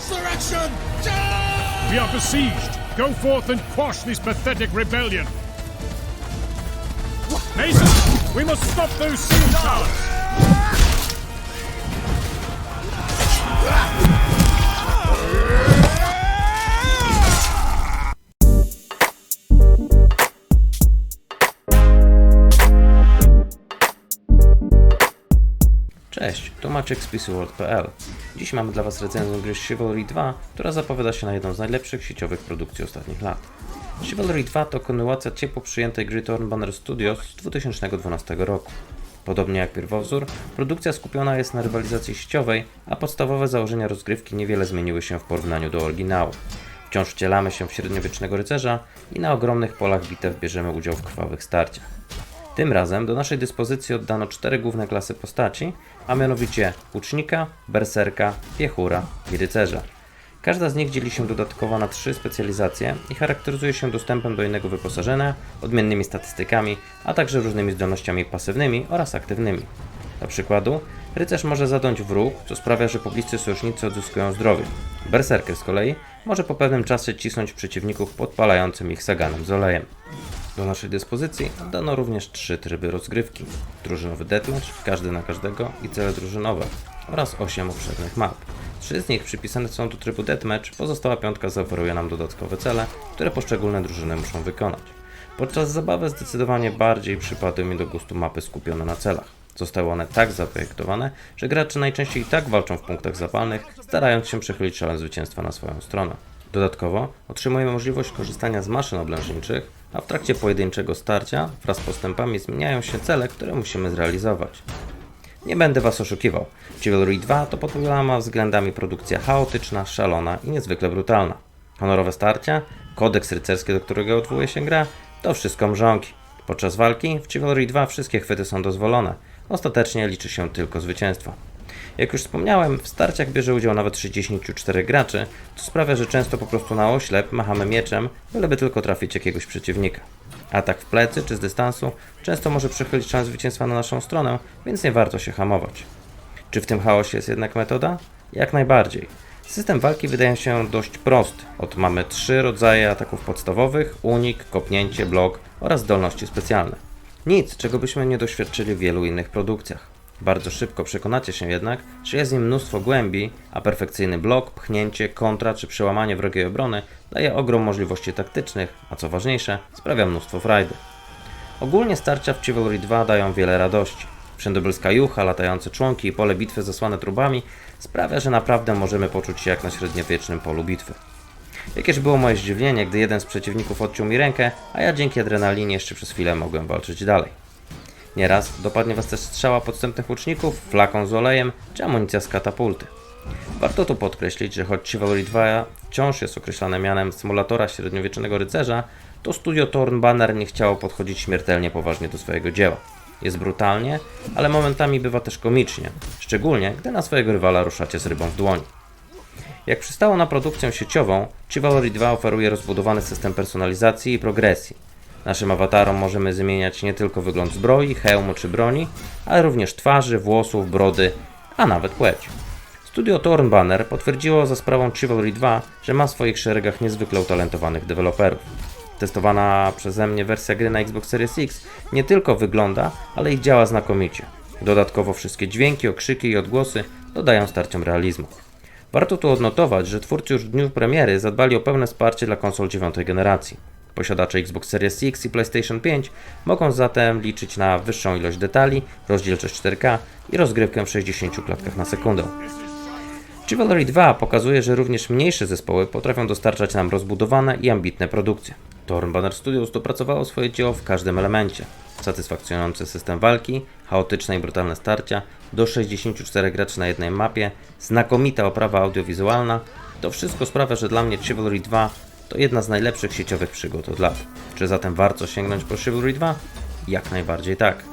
Insurrection! We are besieged. Go forth and quash this pathetic rebellion. Mason, we must stop those siege towers. Cześć, tu Maciek z PCWorld.pl. Dziś mamy dla Was recenzję gry Chivalry 2, która zapowiada się na jedną z najlepszych sieciowych produkcji ostatnich lat. Chivalry 2 to kontynuacja ciepło przyjętej gry Torn Banner Studios z 2012 roku. Podobnie jak pierwowzór, produkcja skupiona jest na rywalizacji sieciowej, a podstawowe założenia rozgrywki niewiele zmieniły się w porównaniu do oryginału. Wciąż wcielamy się w średniowiecznego rycerza i na ogromnych polach bitew bierzemy udział w krwawych starciach. Tym razem do naszej dyspozycji oddano cztery główne klasy postaci, a mianowicie łucznika, berserka, piechura i rycerza. Każda z nich dzieli się dodatkowo na trzy specjalizacje i charakteryzuje się dostępem do innego wyposażenia, odmiennymi statystykami, a także różnymi zdolnościami pasywnymi oraz aktywnymi. Dla przykładu, rycerz może zadąć wróg, co sprawia, że pobliscy sojusznicy odzyskują zdrowie. Berserker z kolei może po pewnym czasie cisnąć przeciwników podpalającym ich saganem z olejem. Do naszej dyspozycji dano również trzy tryby rozgrywki. Drużynowy deathmatch, każdy na każdego i cele drużynowe oraz 8 obszernych map. Trzy z nich przypisane są do trybu deathmatch, pozostała piątka zaoferuje nam dodatkowe cele, które poszczególne drużyny muszą wykonać. Podczas zabawy zdecydowanie bardziej przypadły mi do gustu mapy skupione na celach. Zostały one tak zaprojektowane, że gracze najczęściej i tak walczą w punktach zapalnych, starając się przechylić szalę zwycięstwa na swoją stronę. Dodatkowo otrzymujemy możliwość korzystania z maszyn oblężniczych, a w trakcie pojedynczego starcia wraz z postępami zmieniają się cele, które musimy zrealizować. Nie będę Was oszukiwał. Chivalry 2 to pod wieloma względami produkcja chaotyczna, szalona i niezwykle brutalna. Honorowe starcia, kodeks rycerski, do którego odwołuje się gra, to wszystko mrzonki. Podczas walki w Chivalry 2 wszystkie chwyty są dozwolone. Ostatecznie liczy się tylko zwycięstwo. Jak już wspomniałem, w starciach bierze udział nawet 64 graczy, co sprawia, że często po prostu na oślep machamy mieczem, byleby tylko trafić jakiegoś przeciwnika. Atak w plecy czy z dystansu często może przechylić szans zwycięstwa na naszą stronę, więc nie warto się hamować. Czy w tym chaosie jest jednak metoda? Jak najbardziej. System walki wydaje się dość prosty. Oto mamy trzy rodzaje ataków podstawowych: unik, kopnięcie, blok oraz zdolności specjalne. Nic, czego byśmy nie doświadczyli w wielu innych produkcjach. Bardzo szybko przekonacie się jednak, że jest nim mnóstwo głębi, a perfekcyjny blok, pchnięcie, kontra czy przełamanie wrogiej obrony daje ogrom możliwości taktycznych, a co ważniejsze, sprawia mnóstwo frajdy. Ogólnie starcia w Chivalry 2 dają wiele radości. Wszędobylska jucha, latające członki i pole bitwy zasłane trubami sprawia, że naprawdę możemy poczuć się jak na średniowiecznym polu bitwy. Jakież było moje zdziwienie, gdy jeden z przeciwników odciął mi rękę, a ja dzięki adrenalinie jeszcze przez chwilę mogłem walczyć dalej. Nieraz dopadnie Was też strzała podstępnych łuczników, flakon z olejem czy amunicja z katapulty. Warto tu podkreślić, że choć Chivalry 2 wciąż jest określane mianem symulatora średniowiecznego rycerza, to studio Torn Banner nie chciało podchodzić śmiertelnie poważnie do swojego dzieła. Jest brutalnie, ale momentami bywa też komicznie, szczególnie gdy na swojego rywala ruszacie z rybą w dłoni. Jak przystało na produkcję sieciową, Chivalry 2 oferuje rozbudowany system personalizacji i progresji. Naszym awatarom możemy zmieniać nie tylko wygląd zbroi, hełmu czy broni, ale również twarzy, włosów, brody, a nawet płeć. Studio Torn Banner potwierdziło za sprawą Chivalry 2, że ma w swoich szeregach niezwykle utalentowanych deweloperów. Testowana przeze mnie wersja gry na Xbox Series X nie tylko wygląda, ale i działa znakomicie. Dodatkowo wszystkie dźwięki, okrzyki i odgłosy dodają starciom realizmu. Warto tu odnotować, że twórcy już w dniu premiery zadbali o pełne wsparcie dla konsol 9 generacji. Posiadacze Xbox Series X i PlayStation 5 mogą zatem liczyć na wyższą ilość detali, rozdzielczość 4K i rozgrywkę w 60 klatkach na sekundę. Chivalry 2 pokazuje, że również mniejsze zespoły potrafią dostarczać nam rozbudowane i ambitne produkcje. Torn Banner Studios dopracowało swoje dzieło w każdym elemencie. Satysfakcjonujący system walki, chaotyczne i brutalne starcia, do 64 graczy na jednej mapie, znakomita oprawa audiowizualna, to wszystko sprawia, że dla mnie Chivalry 2 to jedna z najlepszych sieciowych przygód od lat. Czy zatem warto sięgnąć po Chivalry 2? Jak najbardziej tak.